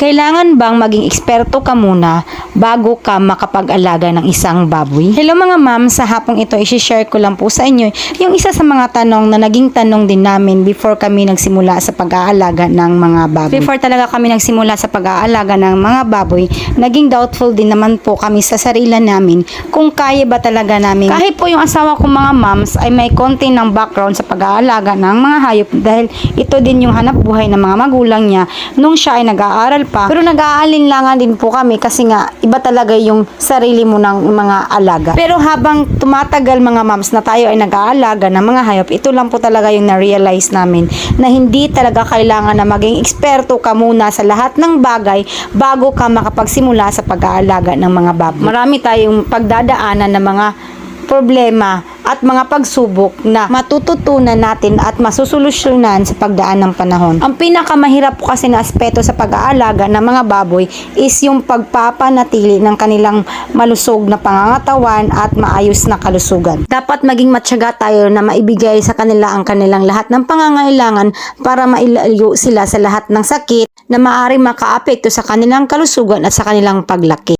Kailangan bang maging eksperto ka muna bago ka makapag-alaga ng isang baboy? Hello mga ma'am, sa hapong ito isi-share ko lang po sa inyo yung isa sa mga tanong na naging tanong din namin before kami nagsimula sa pag-aalaga ng mga baboy. Before talaga kami nagsimula sa pag-aalaga ng mga baboy, naging doubtful din naman po kami sa sarili namin kung kaya ba talaga namin. Kahit po yung asawa kong mga moms ay may konti ng background sa pag-aalaga ng mga hayop dahil ito din yung hanap buhay ng mga magulang niya nung siya ay nag-aaral pa. Pero nag-aalinlangan din po kami kasi nga iba talaga yung sarili mo ng mga alaga. Pero habang tumatagal mga moms na tayo ay nag-aalaga ng mga hayop, ito lang po talaga yung na-realize namin na hindi talaga kailangan na maging eksperto ka muna sa lahat ng bagay bago ka makapagsimula sa pag-aalaga ng mga baboy. Marami tayong pagdadaanan ng mga problema at mga pagsubok na matututunan natin at masusolusyonan sa pagdaan ng panahon. Ang pinakamahirap po kasi na aspeto sa pag-aalaga ng mga baboy is yung pagpapanatili ng kanilang malusog na pangangatawan at maayos na kalusugan. Dapat maging matyaga tayo na maibigay sa kanila ang kanilang lahat ng pangangailangan para mailayo sila sa lahat ng sakit na maaari makaapekto sa kanilang kalusugan at sa kanilang paglaki.